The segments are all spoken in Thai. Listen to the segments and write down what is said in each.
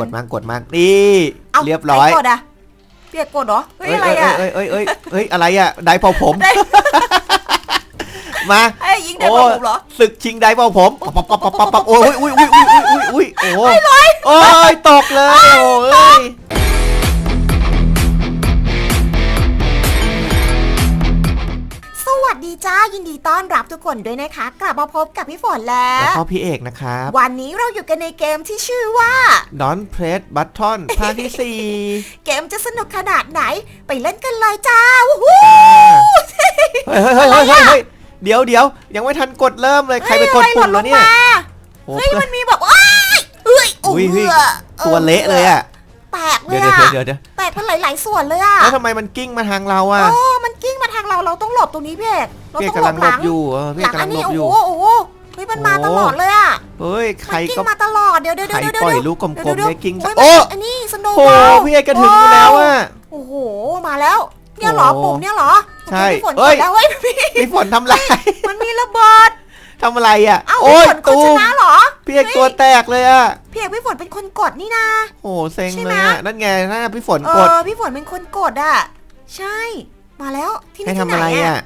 กดมากกดมากนี่เอาเรียบร้อยใคกดอะเปียกกดเหรอเฮ้ยอะไรอะเอ้ยเอ้ยเอ้ยเอ้ยเอ้ยอะไรอะไดร์เป่าผมได้มาไอ้ยยิงได้บอลผมเหรอศึกชิงไดร์เป่าผมปั๊บปั๊บปั๊บปั๊บปั๊บโอ้ยอุ้ยอุ้ยอุ้ยอุ้ยอุ้ยอุ้ยโอ้ยโอ้ยตกเลยโอ้ย จ้ายินดีต้อนรับทุกคนด้วยนะคะ กลับมาพบกับพี่ฝนแล้แล้วว ก็พี่เอกนะครับ วันนี้เราอยู่กันในเกมที่ชื่อว่าดอนเพรสบัตทอนภาคที่สี่เกมจะสนุกขนาดไหน ไปเล่นกันเลยจ้าวู้ฮู้เฮ้ยเฮ้ยเฮ้ยเฮ้ยเฮ้ยเฮ้ยเดี๋ยวเดี๋ยวยังไม่ทันกดเริ่มเลย ใครไปกดปุ่มแล้วเนี่ยโอ้เฮ้ยเพื่อนมันมีแบบว้ายเอ้ยโอ้อุ้ยเฮ้ยเออตัวเละเลยอะ แตกเลเดี๋ยยวเดี๋ยวอะเดี๋ยวเดี๋ยวแตกเป็นหลาย ๆ ส่วนเลยอะแล้วทำไมมันกิ้งมาทางเราอะ โอ้มันกิ้งมา ทางเราเราต้องหลบตรงนี้พี่เอกเราพี่เอกต้องหลกำลังบหหลลับงอยู่เออพี่หเอลักงกำอัลันงหลนี้บโอ้อยู่โหโอ้โหเฮ้ยมันมาโอ้ตลอดเลยอะเฮ้ยใครมันกิ้งก็มาตลอดเดี๋ยวเดี๋ยวใครเดี๋ยวเดี๋ยวปล่อยเดี๋ยวลูกกลเดี๋ยวมๆเดี๋ยวให้กิ้งโอ้ยโอ้มันอันนี้สโนโหว์บอล พี่เอกจะถึงอยู่แล้วอะโอ้โห มาแล้ว เนี่ยเหรอโอ้ปุ่มเนี่ยเหรอใช่พี่ฝนเอ้กยดแล้วเฮ้ยพี่พี่ฝนทำอะไรมันมีระเบิดทำอะไรอะ เอ้าโอ้ยพี่ฝนคนตูชมนะเหรอพี่เอกตัวแตกเลยอะพี่เอกพี่ฝนเป็นคนกดนี่นะ โอ้เซ็งใช่ไหม เลยอะนั่นไงน่าพี่ฝนเอกด อพี่ฝนเป็นคนกดอะ ใช่ มาแล้วที่ให้นี่ทำที่อะไรไหนอะอะ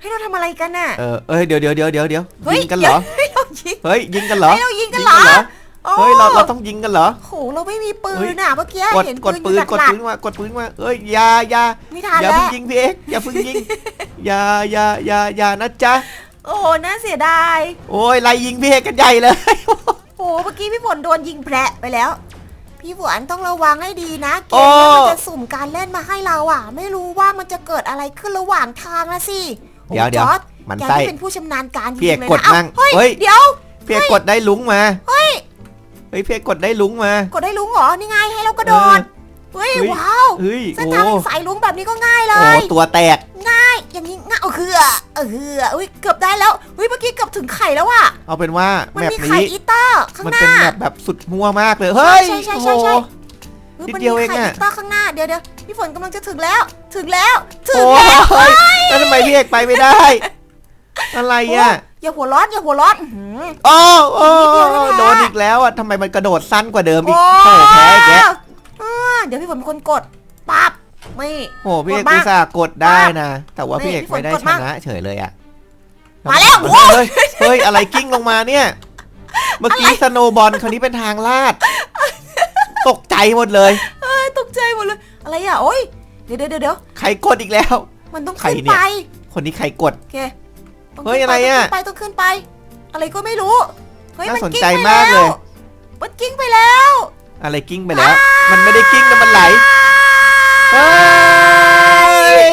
ให้เราทำอะไรกันน่ะ เออเอ้ยเดี๋ยวเดี๋ยวเดี๋ยวเดี๋ยวเดี๋ยวเฮ้ย ยิงกันเหรอ ให้เรายิงเฮ้ยยิงกันเหรอให้เรายิงกันเหรอโอ้เฮ้ยเราเราต้องยิงกันเหรอ โหเราไม่มีปืเฮ้ยนอะเมื่อกี้กดเห็นกดปืปืนนอยู่กดหลักปืนมากดปืนมาเอ้ยอย่าอย่าๆไม่ทันอย่าแล้เพิ่งวยิงพี่เอกอย่าเพิ่งยิงอย่าอย่าอย่าอย่านะจ๊ะโอ้น่าเสียดายโอ้ยไล่ยิงพี่เอกกันใหญ่เลย โอ้เมื่อกี้พี่ฝนโดนยิงแผลไปแล้ว พี่ฝนต้องระวังให้ดีนะเกโอ้มนี้มันจะสุ่มการเล่นมาให้เราอะ ไม่รู้ว่ามันจะเกิดอะไรขึ้นระหว่างทางนะสิโอ้เดี๋ยวเดี๋ยวจอร์จมันแกไส้ที่เป็นผู้ชำนาญการจริพี่เอกงๆเลยกดนะเอ้ามั่งเฮ้ยเฮ้ยเดี๋ยวพี่เอกกดได้ลุงมาเฮ้ยเฮ้ยพี่เอกกดได้ลุงมากดได้ลุงเหรอนี่ไงให้เรากระโดด เฮ้ยเฮ้ย ว้าวเฮ้ยเส้นโอ้ทางสายลุงแบบนี้ก็ง่ายเลโอ้ย ตัวแตก ง่าย อย่างนี้ง่ายเออคือ เออคืออุ้ยเกือบได้แล้วอุ้ยเมื่อกี้เกือบถึงไข่แล้วอะเอาเป็นว่ามันแมปมีไข่นี้อีเตอร์ข้างมันหเป็นน้าแมปแบบสุดมั่วมากเลย เฮ้ย ใช่ใช่โอ้ใช่โห ใช่ฮ้นิดเดียวเองมันมีอะไข่อีเตอร์ข้างหน้า เดี๋ยวเดี๋ยวพี่ฝนกำลังจะถึงแล้ว ถึงแล้ว ถึงโอ้แล้วยแล้วทำไมพี่เอกไปไม่ได้ อะไรอะอย่าหัวร้อนอย่าหัวร้อนอื้อหือ โอ้โอ้นิดเดียวเท่านั้น โดนอีกแล้วอะทำไมมันกระโดดสั้นกว่าเดิมอีกโอ้โอ้แพ้อีกแล้ว อ่าเดี๋ยวพี่ฝนเป็นคนกดปั๊บไม่โอ้พี่เอกกดบ้างอุตส่าห์กดได้นะ แต่ว่านี่พี่เอกพี่ฝนไม่ได้กดชบ้างนะเฉยเลยอะมาแล้วเฮ้ย เฮ้ยเฮ้ยอะไรกิ้งลงมาเนี่ย เมื่อกี้สโนว์บอลคราวนี้เป็นทางลาด ตกใจหมดเลยเอ้ยตกใจหมดเลย อะไรอะโอ้ยเดี๋ยวเดี๋ยวเดี๋ยวเดี๋ยวใครกดอีกแล้ว มันต้องใครขึ้นเนี่ยไปคนนี้ใครกด โอเคต้องเฮ้ยขึ้นอะไรปอะต้องขึ้นไปต้องขึ้นไป อะไรก็ไม่รู้เฮ้ยน่ามันสนกิ้งใจไปมากแล้เลวย มันกิ้งไปแล้ว อะไรกิ้งไปแล้ว มันไม่ได้กิ้งแต่มันไหลเฮ้ย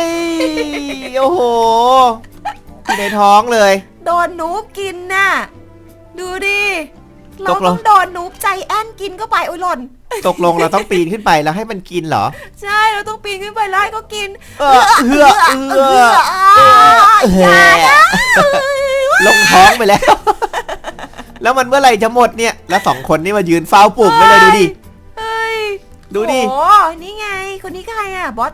โอ้โหอยู่ในท้องเลย โดนหนูกินน่ะ ดูดิ เราตกลต้องงโดนหนูใจแอนกินเข้าไปโอ้ยหล่น ตกลงเราต้องปีนขึ้นไปแล้วให้มันกินเหรอ ใช่เราต้องปีนขึ้นไปแล้วให้เขากินเออเอื้อเอื้อเอื้ออย่านะลงท้องไปแล้ว แล้วมันเมื่อไหร่จะหมดเนี่ย แล้วสองคนนี่มายืนเฝ้าปุ่มไปเลยดูดิเฮ้ย ดูดิ โอ้นี่ไง คนนี้ใครอะบอส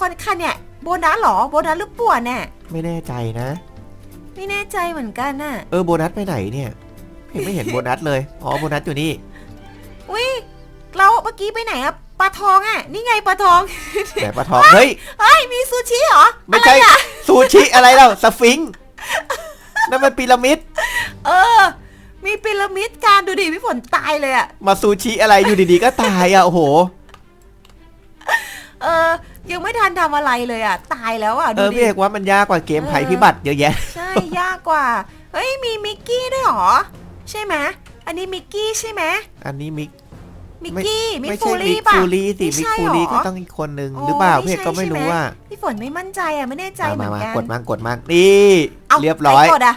คนคันเนี่ยโบนัสเหรอ โบนัสหรือป่วนเนี่ยไม่แน่ใจนะ ไม่แน่ใจเหมือนกันน่ะ เออโบนัสไปไหนเนี่ยเห็นไม่เห็นโบนัสเลย อ๋อโบนัสอยู่นี่ อุ้ยเราเมื่อกี้ไปไหนอะปลาทองอะนี่ไงปลาทองไหนปลาทอง เฮ้ย เฮ้ย มีซูชิเหรอไม่ใช่ อะรอะซูชิอะไรเราสฟิงค์นั่นมันพีระมิด เออ มีพีระมิดการดูดิพี่ฝนตายเลยอะมาซูชิอะไรอยู่ดีๆก็ตายอะโอ้โห เออ ยังไม่ทันทำอะไรเลยอะตายแล้วอะเอดูอดิ พี่เอกว่ามันยากกว่าเกมเออภัยพิบัติเยอะแยะ ใช่ ยากกว่า เฮ้ย มีมิกกี้ด้วยเหรอ ใช่ไหมอันนี้มิกกี้ใช่ไหมอันนี้มิกมิกกี้มิกไม่ฟูใช่มิลี่กป่ะ ฟูรี่สิไม่มิกใช่ฟูรี่หรอก็ต้องอีกคนนึงโอ้หรือเปล่าไม่พี่เอกก็ใช่ไม่ใช่ไหมรู้อะพี่ฝนไม่มั่นใจอะไม่แน่ใจเอาเหมืมาอนมากันกดมากดมากนี่าเรียบร้อย ใคกดอะ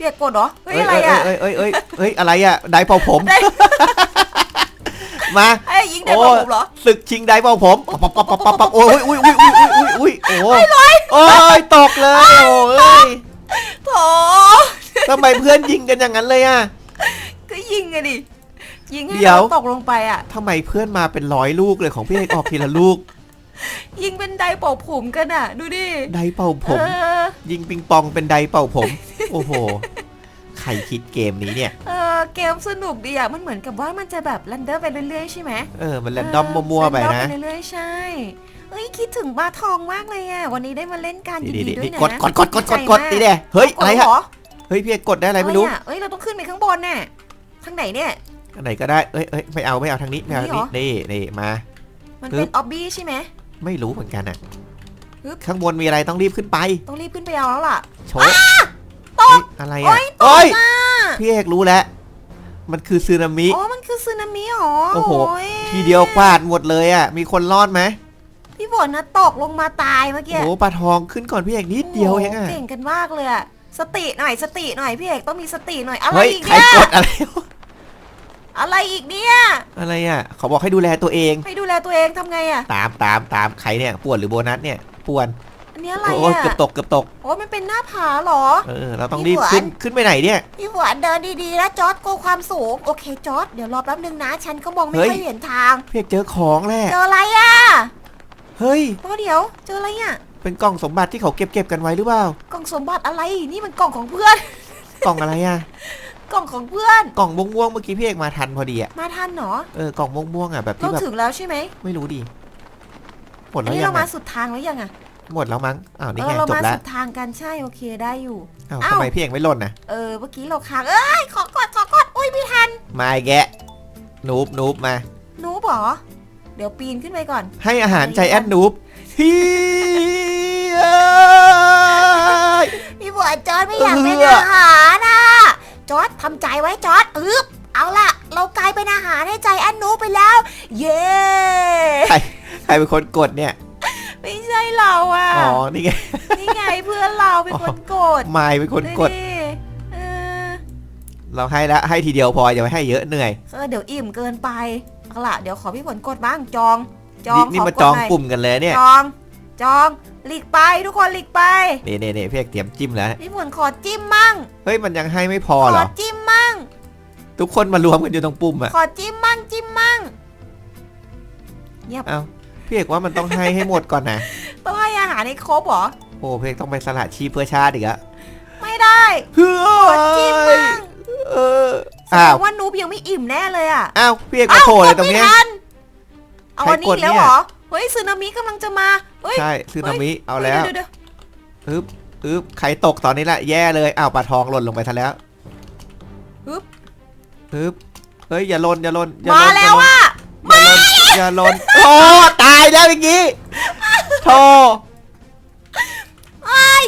เปียกกดเหรอ เฮ้ย อะไรอะเอ้ยเอ้ยเอ้ยเอ้ยเอ้ยอะไรอะไดร์เป่าผมได้มาเอ้ยยิงได้บอลผมเหรอศึกชิงไดร์เป่าผมปั๊บปั๊บปั๊บปั๊บปั๊บโอ้ยอุ้ยอุ้ยอุ้ยอุ้ยอุ้ยโอ้ยโอ้ยตกเลยโอ้ยโถทำไมเพื่อนยิงกันอย่างนั้นเลยอะ ก็ยิงไงดิ ยิงให้เดี๋ยวเราตกลงไปอะทำไมเพื่อนมาเป็นร้อยลูกเลยของพี่เอกออกทีละลูก ยิงเป็นไดร์เป่าผมกันอะ ดูดิ ไดร์เป่าผม เออ ยิงปิงปองเป็นไดร์เป่าผม โอ้โห ใครคิดเกมนี้เนี่ย เออเกมสนุกดีอะ มันเหมือนกับว่ามันจะแบบรันเดอร์ไปเรื่อยๆใช่ไหมเออ มันแรนดอมมั่วๆไปเออนะ random เรื่อยๆใช่เอ้ยคิดถึงบ้าทองมากเลยอะ วันนี้ได้มาเล่นการยินนี่ดีนี่ด้วยนี่นะกดกดกดกดกดกดนี่เด้เฮ้ยอะไรเหฮะรอเฮ้ยพี่เอกกดได้อะไรไม่รู้เอ้ยอะเอ้ยเราต้องขึ้นไปข้างบนน่ะทางไหนเนี่ย อันไหนก็ได้เอ้ยเอ้ยไม่เอาไม่เอาทางนี้ไม่เอาทางนี้นี่นี่นี่มา มันปึ๊เป็นบออบบี้ใช่ไหม ไม่รู้เหมือนกันอะปึ๊บข้างบนมีอะไรต้องรีบขึ้นไป ต้องรีบขึ้นไปเอาแล้วล่ะโชว์ตกเฮ้ยอะไรโอ๊อะยตเอ้ยกอะพี่เอกรู้แล้ว มันคือสึนามิอ๋อมันคือสึนามิเหรอโอ้โหยทีเดียวกวาดหมดเลยอะมีคนรอดไหมพี่ฝนนะตกลงมาตายเมื่อกี้โอ้ปลาทองขึ้นก่อนพี่เอกนิดเดียวเองอะโโหเก่งกันมากเลยอะสติหน่อยสติหน่อยพี่เอกต้องมีสติหน่อยอะไรเฮ้ยอีกใครเนี่ยกดอะไร อะไรอีกเนี่ย อะไรอะเขาบอกให้ดูแลตัวเอง ให้ดูแลตัวเองทำไงอะตามตามตามใครเนี่ยป่วนหรือโบนัสเนี่ยป่วนอันนี้อะไรโอ้ยอะเกือบตกเกือบตกโอ้ยมันเป็นหน้าผาเหรอ เออเราต้องพี่รีบหวาน ขึ้นขึ้นไปไหนเนี่ย พี่ฝนเดินดีๆนะจอร์ดกลัวความสูง โอเคจอร์ดเดี๋ยวรอแป๊บนึงนะ ฉันก็มองไม่เฮ้ย ค่อยเห็นทางพี่เอกเจอของแหละเจออะไรอะเฮ้ยรอเดี๋ยว เจออะไรอะเป็นกล่องสมบัติที่เขาเก็บเก็บกันไว้หรือเปล่ากล่องสมบัติอะไร นี่มันกล่องของเพื่อน กล่องอะไรอะ กล่องของเพื่อน กล่องม่วงๆเมื่อกี้พี่เอกมาทันพอดีอะมาทันเหรอเออกล่องม่วงๆอะแบบเราที่แบบถึงแล้วใช่ไหมไม่รู้ดิหมดอัแล้นวนี้ยัเรางมาอะสุดทางแล้วยังอะหมดแล้วมั้งอ้าวนี่เอไงอเราจบมาแล้วสุดทางกันใช่โอเคได้อยู่ อ้าวอ้าวทำไมพี่เอกไม่หล่นนะเออเมื่อกี้เราค้างเอ้ยขอกดขอกดอุ้ยไม่ทันมาอีกแกะนูบนูบมานูบเหรอเดี๋ยวปีนขึ้นไปก่อน ให้อาหารใจแอดนูบฮีเอ้ย พี่บัวจอร์ดไม่อยากเป็นเอื้อ อาหารนะ จอร์ดทำใจไว้จอร์ดอึบเอาล่ะ เรากลายเป็นอาหารให้ใจแอนนูไปแล้ว เย้ใครใครเป็นคนกดเนี่ย ไม่ใช่เราอะอ๋อนี่ไงนี่ไงเพื่อนเราเป็นคนกดมายเป็นคนกดดูเออเราให้ละให้ทีเดียวพออย่าไปให้เยอะเหนื่อยเออเดี๋ยวอิ่มเกินไปเอาล่ะเดี๋ยวขอพี่ฝนกดบ้างจอง จองนี่นี่ขมาดจองหน่ยปุ่มกันเลยเนี่ยจอง จองหลีกไปทุกคนหลีกไปนี่นี่นี่พี่เอกเตรียมจิ้มแล้ว พี่ฝนขอจิ้มมั่ง เฮ้ยมันยังให้ไม่พอขเหรอ อจิ้มมั่ง ทุกคนมารวมกันอยู่ตรงปุ่มอะขอจิ้มมั่งจิ้มมั่ง เอ้าพี่เอกว่ามันต้องให้ให้หมดก่อนนะต้องให้อาหารให้ครบเหรอ โอ้พี่เอกต้องไปสละชีพเพื่อชาติอีกอะไม่ได้เฮ้ขอจิ้มมั่งเออแสดอ้าวงว่านูบยังไม่อิ่มแน่เลยอะอ้าวพี่เอกมาโผล่เลยตรงเนี้ยอ้าวกดไม่ทันเอาใครอันนี้กดอีกแล้วเนี่ยเหรอ เฮ้ยสึนามิกำลังจะมาเฮ้ยใช่ซึนามิเอาแล้วเดี๋ยวเดี๋ยวอึ๊บอึ๊บใครตกตอนนี้ละแย่เลยอ้าวปลาทองหล่นลงไปซะแล้วฮึบฮึบเฮ้ยอย่าหล่นอย่าหล่นอย่ามาหล่นแล้วอะอย่าหล่นอย่าหล่นโอ้ตายแล้วอย่างงี้โธ่ไอ้ย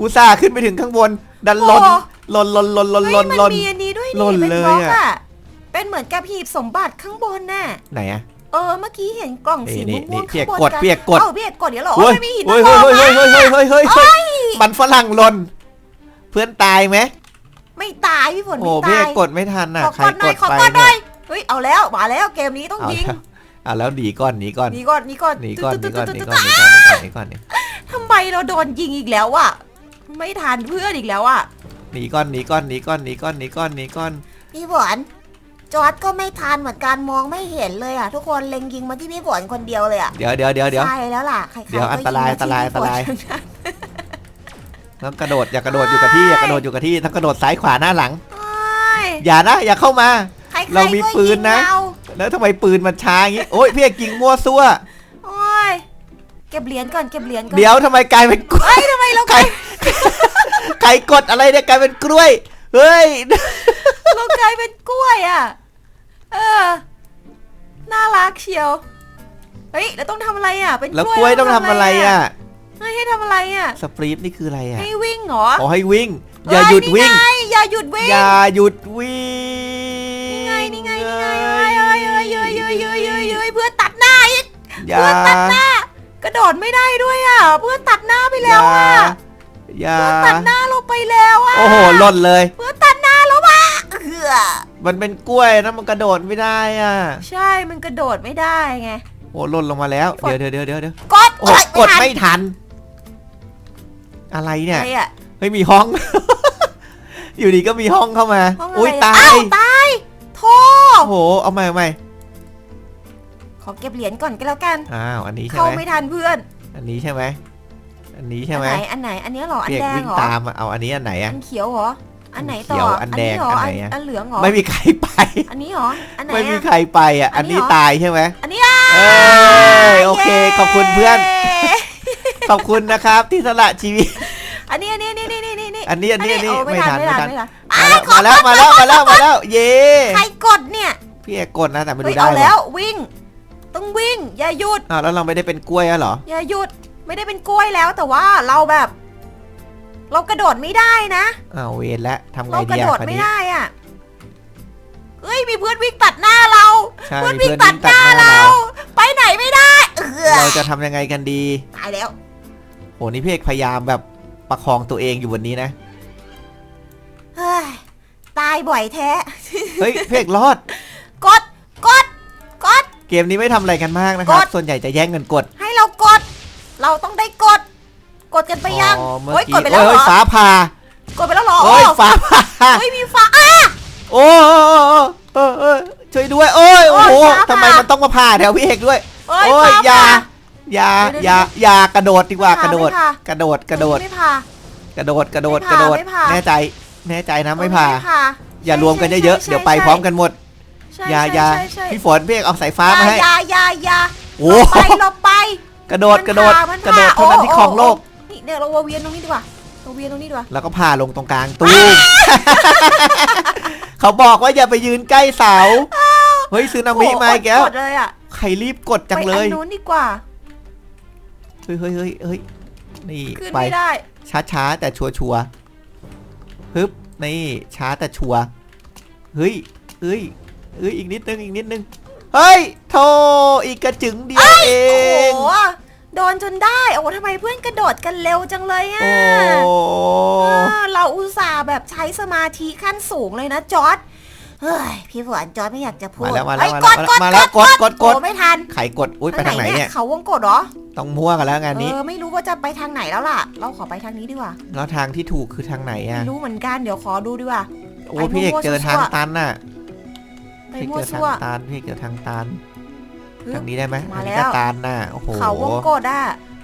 อุตส่าห์ขึ้นไปถึงข้างบน ดันหล่นโอ้หล่นหล่นหล่นหล่นหเฮ้ล่ยนมันหล่นมีอันนี้ด้วยหล่นี่นเป็นเลยบล็อกอะอะเป็นเหมือนกับหีบสมบัติข้างบนน่ะไหนอะ เออเมื่อกี้เห็นกล่องสีนี่ม่วงนี่ๆข้างบนเปียกกดเปียกกด เอ้าเปียกกดเดี๋ยวเหรอเฮ้ยไม่มีหินเฮ้ยทเฮ้อยงเฮ้ยนะเฮ้ยเฮ้ยเฮ้ยเฮ้ยเฮ้ยมันฝรั่งหล่นเพื่อนตายไหมไม่ตายพี่ฝนโอ้ไม่พี่ตายกดไม่ทันน่ะขอใครกดหกน่อยดขอไปกดหน่เนี่อยยเฮ้ยเอาแล้วมาแล้วเกมนี้ต้องเอายิงแล้วเอาแล้วหนีก่อนหนีก่อนหนีก่อนหนีก่อนหนีก่อนหนีก่อนหนีตึ๊ดก่อนตึ๊หดนีตึ๊ดก่อนหนีก่อนหนีก่อนหนีทำไมเราโดนยิงอีกแล้วอะไม่ทันเพื่อนอีกแล้วอะหนีก่อนหนีก่อนหนีก่อนหนีก่อนหนีก่อนหนีก่อนพี่ฝน จอร์ดก็ไม่ทันเหมือนกันมองไม่เห็นเลยอะ ทุกคนเล็งยิงมาที่พี่ฝนคนเดียวเลยอะ เดี๋ยวเดี๋ยวเดี๋ยวเดี๋ยวใช่แล้วล่ะใครๆเดี๋ยวก็อันตรายงมที่อันตรายพี่ฝอันตรายทั้งนั้นต้องกระโดดอย่ากระโดดอยู่กับที่อย่ากระโดดอยู่กับที่ต้องกระโดดซ้ายขวาหน้าหลังโอ้ยอย่านะ อย่าเข้ามาใคๆเรามีปืนนะก็ยิงเราแล้วทำไมปืนมันช้าอย่างงี้โอ้ยพี่เอกยิงมั่วซั่วโอ้ยเก็บเหรียญก่อนเก็บเหรียญก่อนเดี๋ยวทำไมกลายเป็นกล้วยเฮ้ยทำไมเราใครใครกดอะไรเนี่ยกลายเป็นกล้วย เฮ้ย เรากลายเป็นกล้วยอะ เออ น่ารักเชียว เฮ้ย แล้วต้องทำอะไรอะ เป็นกล้วยแล้วกล้วยต้องทำอะไรอะให้ให้ทำอะไรอะ สปรีฟนี่คืออะไรอะ ให้วิ่งเหรอ ขอให้วิ่ง อย่าหยุดวิ่ง อย่าหยุดวิ่ง อย่าหยุดวิ่ง นี่ไง นี่ไง นี่ไงเอ้ยเอ้ยเอ้ยเอ้ยเอ้ยเอ้ยเอ้ยเพื่อตัดหน้าอีกเพื่อตัดหน้า กระโดดไม่ได้ด้วยอะ เพื่อตัดหน้าไปแล้วอะเพื่อตัดหน้าเราไปแล้วอะ โอ้โหหล่นเลย เพื่อตัดหน้าเราไป เออมันเป็นกล้วยนะมันกระโดดไม่ได้อะใช่มันกระโดดไม่ได้ไง โอ้หล่นลงมาแล้ว เดี๋ยวเดี๋ยวเดี๋ยวเดี๋ยวเดี๋ยวกดโอ้กดไม่ทัน อะไรทันเนี่ยอะไรอะเฮ้ยมีห้อง อยู่ดีก็มีห้องเข้ามาห้องอะไรอุ้ยอะตาอ้าวยตายโทโอ้โห เอาใหม่เอาใหม่ขอเก็บเหรียญก่อนก็แล้วกัน อ้าวอันนี้ใช่เข้าไหมไม่ทันเพื่อนอันนี้ใช่ไหมอันนี้ใช่อันไหมไหนอันไหนอันเนี้ยเหรออันเปียกแดงวิ่งเหรอตามอะเอาอันนี้อันไหนอัอะนเขียวเหรอ อันไหนต่อเขียวอันแดงเหรออันไหนอันอะ อันเหลืองเหรอ ไม่มีใครไป อันนี้เหรอ อันไหนไม่มีอะใครไปอะ อัอันนนี้นี้เหรอตายใช่ไหมอันนี้อะ เอ้ยโอเค ย้ขอบคุณเพื่อน ขอบคุณนะครับที่สละชีวิต อันนี้อันนี้นี่นี่นี่นี่นี่อันนี้อันนี้อันนี้โไม่ทันไม่ไม่ทัทันนไม่ทันมาอะแล้วขอมาแล้วมาแล้วมาแล้วมาแล้ว เย้ใครกดเนี่ยพี่เอกกดนะแต่ไม่เฮ้รู้ยได้เอาหรแล้อววิ่ง ต้องวิ่งอย่าหยุด อ้าวแล้วเราไม่ได้เป็นกล้วยอะเหรอ อย่าหยุดไม่ได้เป็นกล้วยแล้วแต่ว่าเราแบบ เรากระโดดไม่ได้นะ อ้าวเวรแล้วทำไงเรากดีระอะโดดคราวไม่นี้ ได้อะเอ้ยมีเพื่อนวิ่งตัดหน้าเรา ใช่เพื่อนเพื่วิ่องนตัวิ่ดงหตัดน้าหน้าเราเราไปไหนไม่ได้ เออเราจะทำยังไงกันดี ตายแล้ว โหนี่พี่เอกพยายามแบบประคองตัวเองอยู่บนนี้นะ เฮ้ย ตายบ่อยแท้ เฮ้ยพี่เอกรอด กด กด กด เกมนี้ไม่ทำอะไรกันมากนะครับ กด ส่วนใหญ่จะแย่งเงินกด ให้เรากด เราต้องได้กด กดกันไปยังอ๋อเมื่อเฮ้ยกี้กดไปแล้วเอ้เหรยอฟ้าผ่ากดไปแล้วเหรอเอ้ยโอ้ฟ้าผ่าเฮ้ยมีฟ้าอะ โอ้เออเออช่วยด้วยโอ้ยโอ้โหโอ้ยฟ้าผ่าทำไมมันต้องมาผ่าแถวพี่เอกด้วยเอ้ยโอ้ยฟ้าอย่าผ่าอย่าเดี๋ยวอย่าอย่ากระโดดดีกว่าไม่กระโดดผ่า กระโดดกระโดด ไม่ผ่า กระโดดกระโดดไม่กระผ่าโดด ไม่ผ่า แน่ใจแน่ใจนะไม่ผ่าไม่ผ่าอย่ารวมกันเยอะๆใช่เดี๋ยวไปใช่พร้อมกันหมดใช่อย่าใช่อย่าใช่ใช่พี่ฝนพี่เอกเอาสายฟ้ามาให้ อย่าอย่าอย่าโอ้ไปหลบไปกระโดดมันกระโดดผ่ามันกระโดดผ่าเท่านั้นที่โอ้ครองโลกโอ้นี่ เนี่ยเราเวียนตรงนี้ดีกว่าเราเวียนตรงนี้ดีกว่าแล้วก็ผ่าลงตรงกลางตู้มเขาบอกว่าอย่าไปยืนใกล้เสา เฮ้ยซึนามิโอ้โหมาอีกแล้วกดเลยอะใครรีบกดจังไปเลอัยนนู้นดีกว่า เฮ้ยเฮ้ยเฮ้ยเฮ้ยนี่ขึ้นไปไม่ได้ช้าช้าๆแต่ชัวชัวร์ๆฮึบนี่ช้าแต่ชัวร์เฮ้ยเฮ้ยเฮ้ยอีกนิดนึงอีกนิดนึงเฮ้ยโทอีกกระจึงเดียวเอโอ้งโห โดนจนได้ โอ้โหทำไมเพื่อนกระโดดกันเร็วจังเลยอะโอ้เออเราอุตส่าห์แบบใช้สมาธิขั้นสูงเลยนะจอร์ดเฮ้ยพี่ฝนจอร์ดไม่อยากจะพูดมาแล้วมาแล้วเฮ้ยมาแล้วกดมาแล้วกดกดกดโอ้ไม่ทันไขกดอุ้ยไปทางไหนเนี่ยเขาวงกดเหรอต้องมั่วกันแล้วงานนี้เออไม่รู้ว่าจะไปทางไหนแล้วล่ะ เราขอไปทางนี้ดีกว่าแล้วทางที่ถูกคือทางไหนอะไม่รู้เหมือนกันเดี๋ยวขอดูดีกว่าโอ้ไปพี่เอกมั่วๆเจอทางซั่วๆตันน่ะไปพี่เอกมั่วเจอทาซั่วงตันพี่เอกเจอทางตันฮึบ ทางนี้ได้ไหมมาอันนี้แล้วก็ตันน่ะโอ้โหเขาวงกดอะ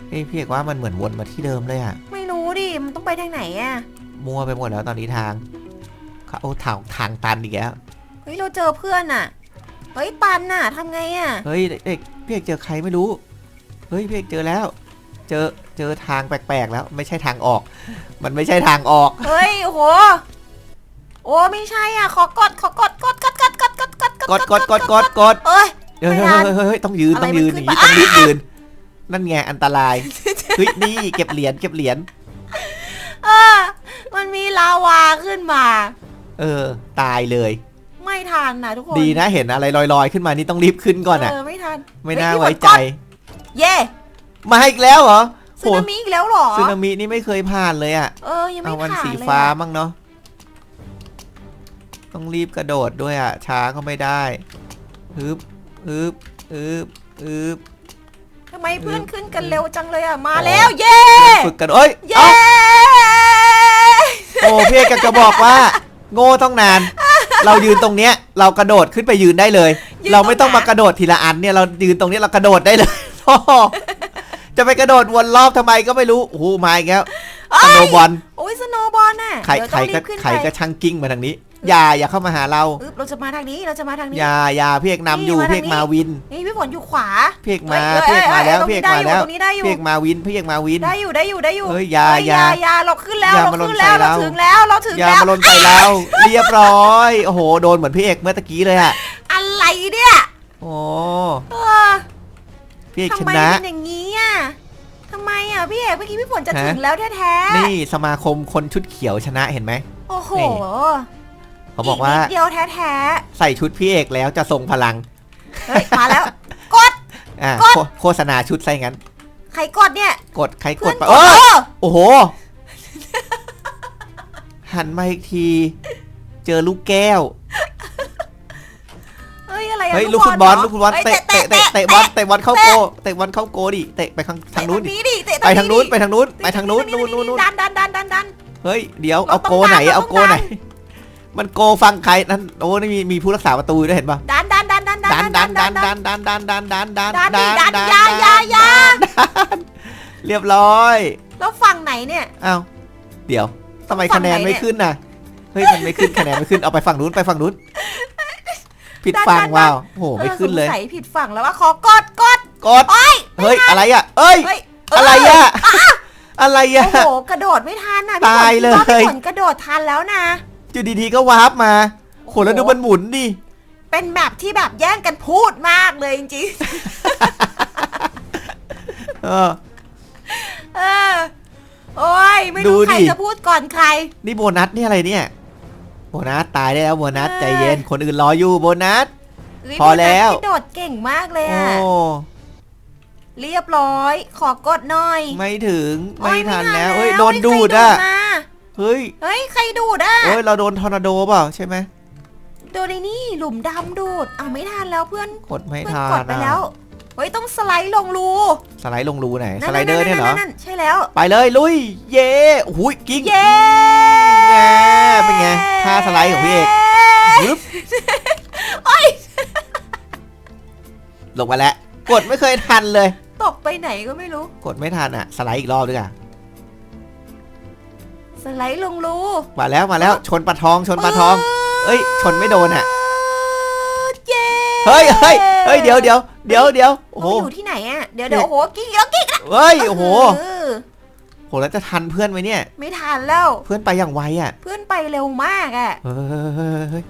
เฮ้ยพี่เอกว่ามันเหมือนวนมาที่เดิมเลยอะ ไม่รู้ดิ มันต้องไปทางไหนอะ มั่วไปหมดแล้วตอนนี้ทางเขาเอาทางทางตันอีกแล้ว เฮ้ยเราเจอเพื่อนอะ เฮ้ยตันน่ะทำไงอะ เฮ้ยเอกพี่เอกเจอใครไม่รู้ เฮ้ยพี่เอกเจอแล้ว เจอเจอทางแปลกๆแล้วไม่ใช่ทางออก มันไม่ใช่ทางออก เฮ้ยโอ้โห โอ้ไม่ใช่อะขอกดขอกดกดกดกดกดกดกดกดกดกดกดกดเอ้ย เฮ้ยไม่เฮ้ยทันเฮ้ยเฮ้ยเฮ้ยต้องยืนอะไรต้องยืนมันอขึ้ย่านงนี้มาต้องรีบยืน นั่นไงอันตรายเฮ้ยนี่เก็บเหรียญเก็บเหรียญเออมันมีลาวาขึ้นมา เออ ตายเลย ไม่ทันนะทุกคน ดีนะเห็นอะไรลอยๆ ขึ้นมานี่ต้องรีบขึ้นก่อนอะเออไม่ทันไม่น่าเฮ้ยไว้พี่ฝนใจกดเย่มาอีกแล้วเหรอสึนามิอีกแล้วเหรอสึนามินี่ไม่เคยผ่านเลยอะ เออ ยังไม่เอาวันผ่านสีเลยฟ้าอะมั่งเนาะ ต้องรีบกระโดดด้วยอะ ช้าก็ไม่ได้ฮึบ ฮึบฮึบฮึบทำไมเพื่อนขึ้นกันเร็วจังเลยอะ มาแล้วเย่ฝึกกันเอ้ยเย่เอ้าโอ้พี่เอกจะบอกว่า โง่ต้องนาน เรายืนตรงเนี้ย เรากระโดดขึ้นไปยืนได้เลย เราไม่ต้องมากระโดดทีละอันเนี่ยเรายืนตรงเนี้ยเรากระโดดได้เลยโอ้โหจะไปกระโดดวนรอบทำไมก็ไม่รู้โอ้โหมาอีกแล้วสโนว์บอลโอ้ยสโนว์บอลน่ะใครเดี๋ยวใครต้องก็รีบขึ้นใครไป ก็ช่างกิ้งมาทางนี้ อย่าอย่าเข้ามาหาเราอึ๊บเราจะมาทางนี้เราจะมาทางนี้ อย่าอย่าพี่เอกนำอยู่นี่มาทางพี่เอกมาวิน นี่พี่ฝนอยู่ขวาพี่เอกมาเอ้ยพี่เอกมาแล้วเอ้ยพี่เอกเอ้มายแล้วตรงนี้ได้อยู่พี่เอกมาวินพี่เอกมาวิน ได้อยู่ได้อยู่ได้อยู่เอ้ยอย่าเอ้ยอย่าอย่าเราขึ้นแล้วอย่าเรามาลนขึ้นแล้วใส่เราเรา ถึงแล้วเราถึงอย่าแล้ว มาลนใส่เราเรียบร้อย โอ้โหโดนเหมือนพี่เอกเมื่อตะกี้เลยอะอะไรเนี่ยโอ้เออพี่เอกทำชไมนะ เป็นอย่างนี้อะทำไมอะพี่เอกเมื่อกี้พี่ฝนจะฮะ ถึงแล้วแท้นี่สมาคมคนชุดเขียวชนะเห็นไหม ๆโอ้โหนี่ เขาบอกว่านิดเดียวแท้ใส่ชุดพี่เอกแล้วจะทรงพลังๆเฮ้ยมาแล้ว กด อะกด โฆโฆษณาชุดใส่งั้น ใครกดเนี่ยกดใครกเพื่อดนไปกเอดอโอ้โอ้โห หันมาอีกที เจอลูกแก้ว เฮ้ยอะไรอะเฮ้ยลูลูกกฟุตบอลหรลูกฟุตบอลฮ้ยเตะเตะเตะเตะบอลเตะบอลเข้าโกเตะบอลเข้าโกดิเตะไปทางทางนู้นดิเตะดิเตะไปทางนู้นดิไปทางนู้นเตะไปทางนู้นนู่นนู่นนู่นดันดันดันดันดัน เฮ้ยเดี๋ยวเราเอาต้องโกไหนดันเราเอาต้องโกไหน มันโกฟังใครนั่นโอ้นี่มีมีผู้รักษาประตูด้วยเห็นปะดันดันดันดันดันดันดันดันดันดันดันดันดันดันดิดันอยาอยายาเรียบร้อยแล้วฝั่งไหนเนี่ย อ้าวเดี๋ยวทำไมคะแนนไม่ขึ้นน่ะเฮ้ยมันไม่ขึ้นคะแนนไม่ขึ้นเอาไปฝั่งนู้นไปฝั่งนู้นผิดฝั่งว้าวโอ้โหไม่ขึ้นเลยออสงสัยผิดฝั่งแล้วว่าขอกดกดกดเฮ้ยอะไรอะ เอ้ย เฮ้ยเอะไรอะอะไรโอ้อะ โหกระโดดไม่ทันนะตายเลยพี่ฝนกระโดดทันแล้วนะ อยู่ดีๆก็วาร์ปมาโหแล้วดูมันหมุนดิ เป็นแบบที่แบบแย่งกันพูดมากเลยจริงเออ ๆ เออ โอ้ย ไม่ดูรู้ใครดิจะพูดก่อนใคร นี่โบนัสนี่อะไรเนี่ย โบนัสตายได้แล้วโบนัสเออ ใจเย็นคนอื่นรออยู่โบนัสเฮ้ยพอแล้วโบนัสที่โดดเก่งมากเลยโอ้อะเรียบร้อย ขอกดหน่อยไม่ถึงโอ้ไม่ยทันไม่แล้วเฮ้ยแล้วโดนเฮ้ยดูดใครอะ มา เฮ้ยเฮ้ย ใครดูดอะเฮ้ยเราโดนทอร์นาโดเปล่าใช่ไหมโดนในนี่หลุมดำดูด เอาไม่ทันแล้วเพื่อนกดไม่เพื่อนทักนดไปอะแล้ว เฮ้ย ต้องสไลด์ลงรูสไลด์ลงรูไหนสไลเดอร์เนี่ยเหรอใช่แล้ว ไปเลยลุย เย่โอ้โหกิ้งเย้แง่เป็นไงท่าสไลด์ของพี่เอกปึ๊บโอ้ยลงมาแล้ว กดไม่เคยทันเลย ตกไปไหนก็ไม่รู้ กดไม่ทันอะ สไลด์อีกรอบด้วยอะ สไลด์ลงรูมาแล้วมาแล้วชนปลาทองชนปลาทอง เอ้ย ชนไม่โดนอะเย้เฮ้ยเฮ้ยเฮ้ยเดี๋ยวเดี๋ยวเดี๋ยวเดี๋ยวโอ้โอ้โหอยู่ที่ไหนอะเดี๋ยวเดี๋ยวโอ้โหกิ๊กแล้วกิ๊กแล้วเฮ้ยโอ้โหเออโหแล้วจะทันเพื่อนไหมเนี่ย ไม่ทันแล้ว เพื่อนไปอย่างไวอะเพื่อนไปเร็วมากอะเฮ้ยเฮ้ย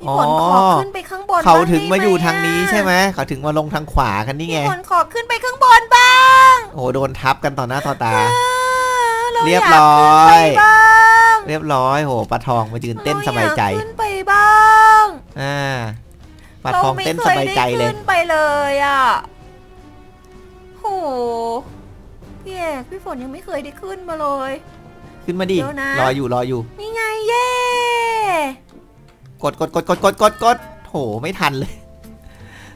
พี่ฝนอ๋อขอขึ้นไปข้างบนเขาบ้ถึงมาอยู่ทางได้นี้ใช่ไหมเขาถึงมาลงทางขวากันนี่ไงพี่ฝนขอขึ้นไปข้างบนบ้าง โอ้โหโดนทับกันต่อหน้าต่อตา อ่าาเรียบากร้อยขึ้นไปบ้างเรียบร้อยโหปลาทองมายืนเต้นสบายใจเรอขึ้นไปบ้างอ่าปลาทองเต้นสบายใจเลยรไม่คได้ขึ้นไปเลยอะโหพี่เอกพี่ฝนยังไม่เคยได้ขึ้นมาเลย ขึ้นมาดิ เดี๋ยวนะ รออยู่รออยู่ นี่ไงเย่กดกดกดกดกดกดกดโหไม่ทันเลย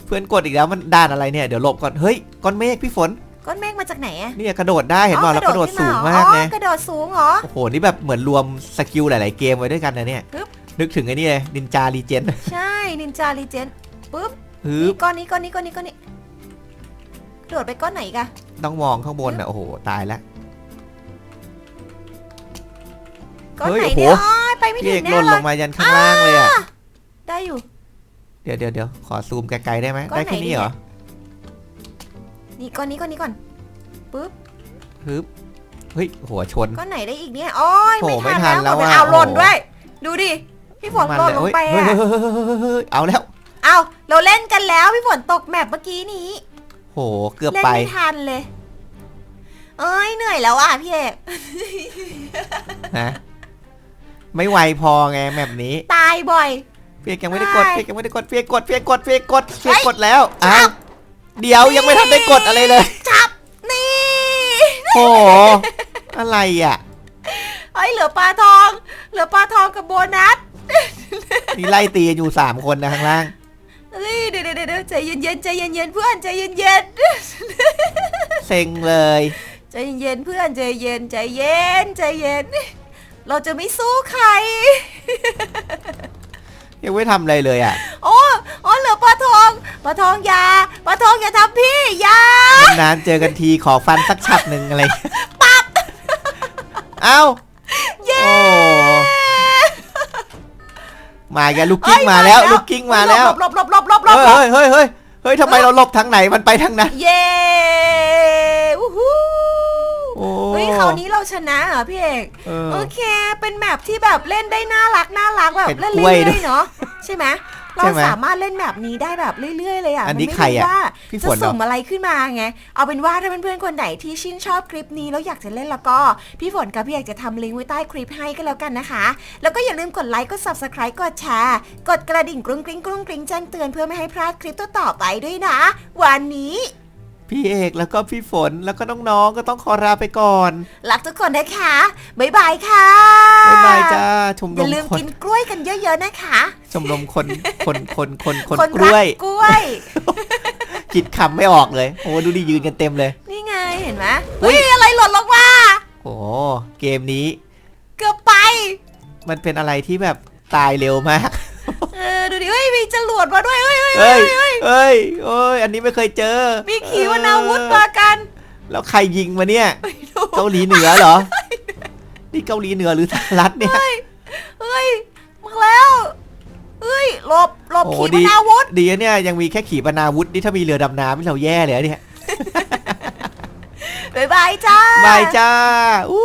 เพื่อนกดอีกแล้วมันด้านอะไรเนี่ย เดี๋ยวหลบก่อน เฮ้ยก้อนเมฆพี่ฝน ก้อนเมฆมาจากไหนอะเนี่ยกระโดดได้เห็นป่ะอ๋อแล้วกระโดดขึ้นสูงเหรอมากอ๋อไงกระโดดสูงเหรอโอ้โหนี่แบบเหมือนรวมสกิลหลาย ๆ เกมไว้ด้วยกันนะเนี่ยปึ๊บนึกถึงไอ้นี่เลยนินจารีเจนใช่นินจารีเจนปุ๊บฮึนี่บก้อนนี้ก้อนนี้ก้อนนี้ก้อนนี้โดดไปก้อนไหนอีกอะต้องมองข้างบนอะโอ้โหตายแล้วก้อนเฮ้ยไหนโอ้โหเนี่ยอ๋อไปไม่พี่ถึเองกแน่หล่นเลลยงมายันข้างล่างเลยอะได้อยู่ เดี๋ยวเดี๋ยวเดี๋ยวขอซูมไกลๆได้ไหมก้อนได้แค่ไหนนี้ดีเหรอ นี่ก้อนนี้ก้อนนี้ก่อนปุ๊บฮึบเฮ้ยหัวชน ก้อนไหนได้อีกเนี่ยโอ้ยโอ้ไม่ไม่ทัทันนแล้แล้ววอะเอาหล่นโอ้ ด้วย ดูดิพี่ฝนหล่นลงไปเฮ้ยอะเฮ้ยเฮ้ยเฮ้ยเฮ้ยเอาแล้วเอาเราเล่นกันแล้วพี่ฝนตกแมปเมื่อกี้นี้ โหเกือบเล่นไป ไม่ทันเลย เอ้ยเหนื่อยแล้วอะพี่เอกนะไม่ไวพอไงแบบนี้ ตายบ่อย เพียกยังไม่ได้กดใช่เพียกยังไม่ได้กดเพียกกดเพียกกดเพียกกดเพียกเฮ้ยกดแล้วจัอ้าวบ เดี๋ยวยังไม่ทันได้กดอะไรเลย จับ นี่โอ้โหอะไรอะ เอ้ยเหลือปลาทอง เหลือปลาทองกับโบนัสนี่ไล่ตีกันอยู่สามคนนะข้างล่าง เฮ้ยเดี๋ยวเดี๋ยวเดี๋ยวใจเย็นเย็นๆใจเย็นเย็นๆเพื่อนใจเย็นเย็นเซ็งเลย ๆใจเย็นๆเพื่อนใจเย็นใจเย็นใจเย็น เราจะไม่สู้ใคร ยังไม่ทำอะไรเลยอะ โอ้โอ้เหลือปลาทอง ปลาทองอยา ปลาทองอย่าทำพี่อยานานๆเจอกันทีขอฟันสักฉับหนึ่งอะไรปักเอ้าเย้โอ้มาแกลูกกิ้งมาแล้ว ลูกกิ้งมาแล้วหลบหลบหลบหลบหลบหลเฮ้บยเฮ้ยเฮ้ยเฮ้ยทำไมเราหลบทางไหนมันไปทางนั้น เย้วู้ฮู้โอ้ เฮ้ยคราวนี้เราชนะเหรอพี่เอกเออโอเค เป็นแมปที่แบบเล่นได้น่ารักน่ารักแบบเป็นเล่นกล้เรื่วยด้อวย ยๆเนาะใช่ไหม เราใช่ไหมสามารถเล่นแบบนี้ได้แบบเรื่อย ๆ เลยอะ อันนี้มัไม่ใครอะว่าพี่ฝจะนเหรอสุ่มอะไรขึ้นมาไง เอาเป็นว่าถ้าเพื่อนๆคนไหนที่ชื่นชอบคลิปนี้แล้วอยากจะเล่นแล้วก็ พี่ฝนกับพี่เอกจะทำลิงก์ไว้ใต้คลิปให้ก็แล้วกันนะคะ แล้วก็อย่าลืมกดไลค์กด subscribe กดแชร์ กดกระดิ่งกรุ้งกริ้งกรุ้งกริ้งแจ้งเตือนเพื่อไม่ให้พลาดคลิปต่อๆไปด้วยนะ วันนี้ พี่เอกแล้วก็พี่ฝนแล้วก็น้องๆก็ต้องขอลาไปก่อนรักทุกคนนะคะบ๊ายบายค่ะบ๊ายบายจ้าชมอรย่ามลืมคนกินกล้วยกันเยอะๆนะคะ ชมรมคนคนคนคนคนคนกล้วยรักล้วยคิดคำไม่ออกเลยโอ้ดูดิยืนกันเต็มเลย นี่ไงเห็นไหมอุ๊เฮ้ยยอะไรหล่นลงมาโอ้เกมนี้ เกือบไป มันเป็นอะไรที่แบบตายเร็วมากเออดูดิเอ้ยมีจรวดมาด้วยเอ้ยเอ้ยเอ้ยเอ้ยเอ้ย อันนี้ไม่เคยเจอมีขี่ปนาวุธมากันแล้วใครยิงมาเนี่ยเกาหลีเหนือเหรอ นี่เกาหลีเหนือหรือสหรัฐเนี่ย เฮ้ยเฮ้ยมาแล้วเฮ้ยหลบหลบขีปนาวุธ ดีนะเนี่ยยังมีแค่ขี่ปนาวุธนี่ถ้ามีเรือดำน้ำนี่เราแย่เลยนะเนี่ยบายบายจ้า บายจ้า อู้